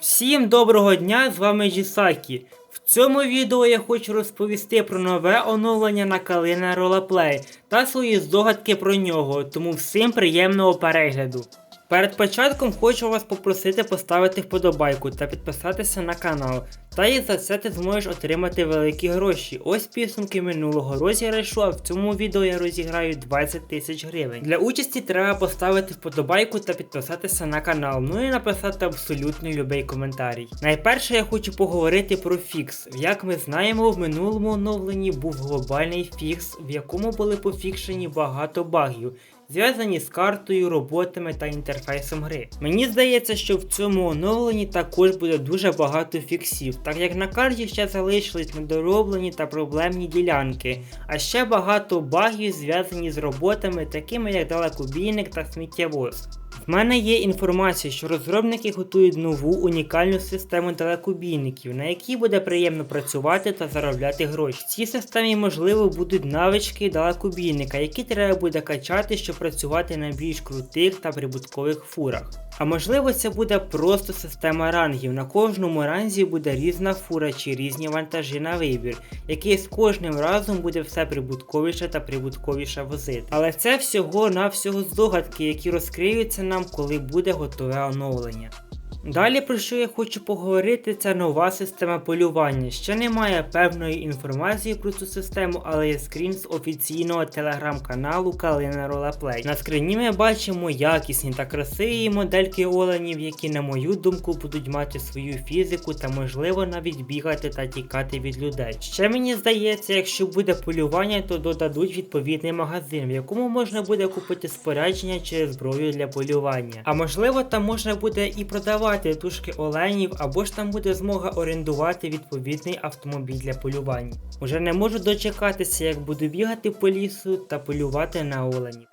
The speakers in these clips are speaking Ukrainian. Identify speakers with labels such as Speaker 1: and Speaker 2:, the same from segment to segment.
Speaker 1: Всім доброго дня, з вами Джісакі. В цьому відео я хочу розповісти про нове оновлення на Калина Ролаплей та свої здогадки про нього, тому всім приємного перегляду. Перед початком хочу вас попросити поставити вподобайку та підписатися на канал. Та і за це ти зможеш отримати великі гроші. Ось підсумки минулого розіграшу, а в цьому відео я розіграю 20 тисяч гривень. Для участі треба поставити вподобайку та підписатися на канал, ну і написати абсолютно любий коментарій. Найперше я хочу поговорити про фікс. Як ми знаємо, в минулому оновленні був глобальний фікс, в якому були пофікшені багато багів. Зв'язані з картою, роботами та інтерфейсом гри. Мені здається, що в цьому оновленні також буде дуже багато фіксів, так як на карті ще залишились недороблені та проблемні ділянки, а ще багато багів зв'язані з роботами, такими як далекобійник та сміттєвоз. В мене є інформація, що розробники готують нову унікальну систему далекобійників, на якій буде приємно працювати та заробляти гроші. В цій системі, можливо, будуть навички далекобійника, які треба буде качати, щоб працювати на більш крутих та прибуткових фурах. А можливо, це буде просто система рангів. На кожному ранзі буде різна фура чи різні вантажі на вибір, який з кожним разом буде все прибутковіше та прибутковіше возити. Але це всього навсього здогадки, які розкриються нам, коли буде готове оновлення. Далі про що я хочу поговорити, це нова система полювання. Ще немає певної інформації про цю систему, але є скрін з офіційного телеграм-каналу Калина Ролаплей. На скріні ми бачимо якісні та красиві модельки оленів, які, на мою думку, будуть мати свою фізику та можливо навіть бігати та тікати від людей. Ще мені здається, якщо буде полювання, то додадуть відповідний магазин, в якому можна буде купити спорядження чи зброю для полювання. А можливо, там можна буде і продавати тушки оленів, або ж там буде змога орендувати відповідний автомобіль для полювання. Уже не можу дочекатися, як буду бігати по лісу та полювати на оленів.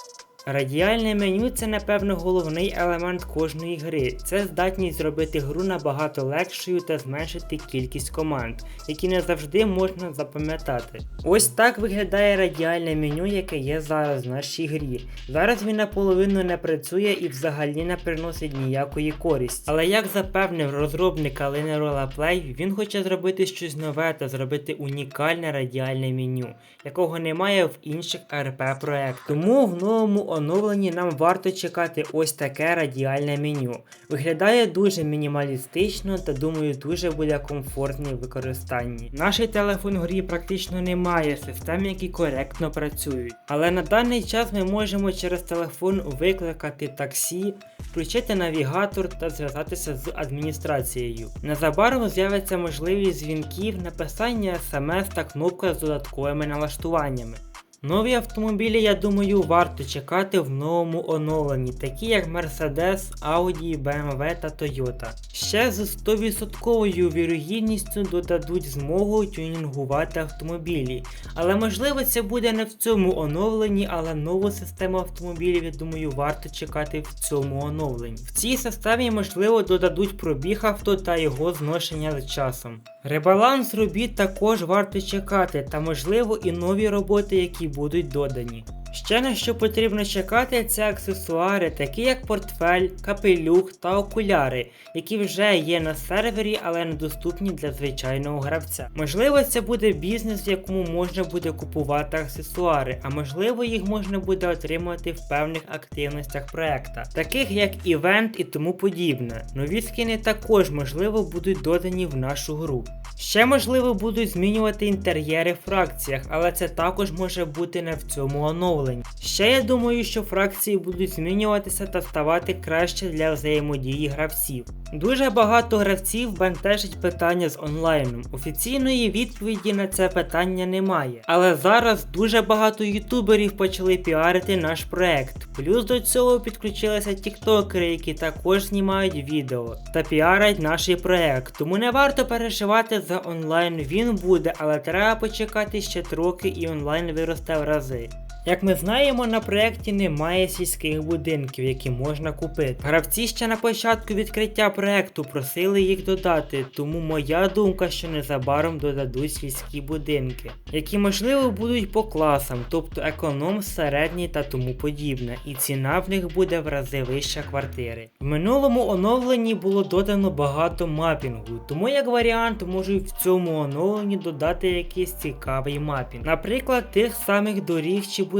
Speaker 1: Радіальне меню це напевно головний елемент кожної гри. Це здатність зробити гру набагато легшою та зменшити кількість команд, які не завжди можна запам'ятати. Ось так виглядає радіальне меню, яке є зараз в нашій грі. Зараз він наполовину не працює і взагалі не приносить ніякої користі. Але як запевнив розробник Alina Rolla Play, він хоче зробити щось нове та зробити унікальне радіальне меню, якого немає в інших РП проектах. Тому в новому оновленні нам варто чекати ось таке радіальне меню. Виглядає дуже мінімалістично та думаю дуже буде комфортний в використанні. Наш телефон в грі практично не має систем, які коректно працюють. Але на даний час ми можемо через телефон викликати таксі, включити навігатор та зв'язатися з адміністрацією. Незабаром з'явиться можливість дзвінків, написання смс та кнопка з додатковими налаштуваннями. Нові автомобілі, я думаю, варто чекати в новому оновленні, такі як Mercedes, Audi, BMW та Toyota. Ще з 100% вірогідністю додадуть змогу тюнінгувати автомобілі. Але можливо це буде не в цьому оновленні, але нову систему автомобілів, я думаю, варто чекати в цьому оновленні. В цій системі, можливо, додадуть пробіг авто та його зношення з часом. Ребаланс робіт також варто чекати, та можливо і нові роботи, які будуть додані. Ще на що потрібно чекати, це аксесуари, такі як портфель, капелюх та окуляри, які вже є на сервері, але недоступні для звичайного гравця. Можливо, це буде бізнес, в якому можна буде купувати аксесуари, а можливо їх можна буде отримати в певних активностях проекта, таких як івент і тому подібне. Нові скини також можливо будуть додані в нашу гру. Ще можливо будуть змінювати інтер'єри в фракціях, але це також може бути не в цьому оновленні. Ще я думаю, що фракції будуть змінюватися та ставати краще для взаємодії гравців. Дуже багато гравців бентежить питання з онлайном. Офіційної відповіді на це питання немає. Але зараз дуже багато ютуберів почали піарити наш проект. Плюс до цього підключилися тіктокери, які також знімають відео та піарять наш проект. Тому не варто переживати за онлайн, він буде, але треба почекати ще трохи і онлайн виросте в рази. Як ми знаємо, на проєкті немає сільських будинків, які можна купити. Гравці ще на початку відкриття проєкту просили їх додати, тому моя думка, що незабаром додадуть сільські будинки, які можливо будуть по класам, тобто економ, середній та тому подібне, і ціна в них буде в рази вища квартири. В минулому оновленні було додано багато мапінгу, тому як варіант можу в цьому оновленні додати якийсь цікавий мапінг. Наприклад, тих самих доріг чи будинків.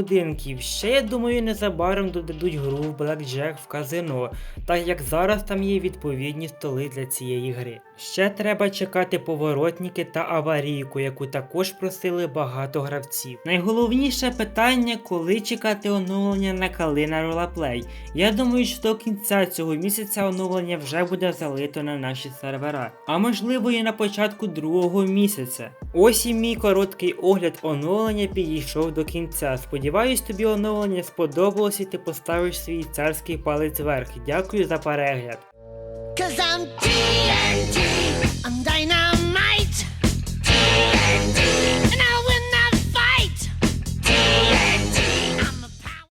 Speaker 1: Ще я думаю, незабаром додадуть гру в Blackjack в казино, так як зараз там є відповідні столи для цієї гри. Ще треба чекати поворотники та аварійку, яку також просили багато гравців. Найголовніше питання, коли чекати оновлення на Калина Ролаплей. Я думаю, що до кінця цього місяця оновлення вже буде залито на наші сервера, а можливо і на початку другого місяця. Ось і мій короткий огляд оновлення підійшов до кінця. Сподіваюсь, тобі оновлення сподобалось і ти поставиш свій царський палець вверх. Дякую за перегляд.
Speaker 2: I'm TNT. I'm dynamite. TNT.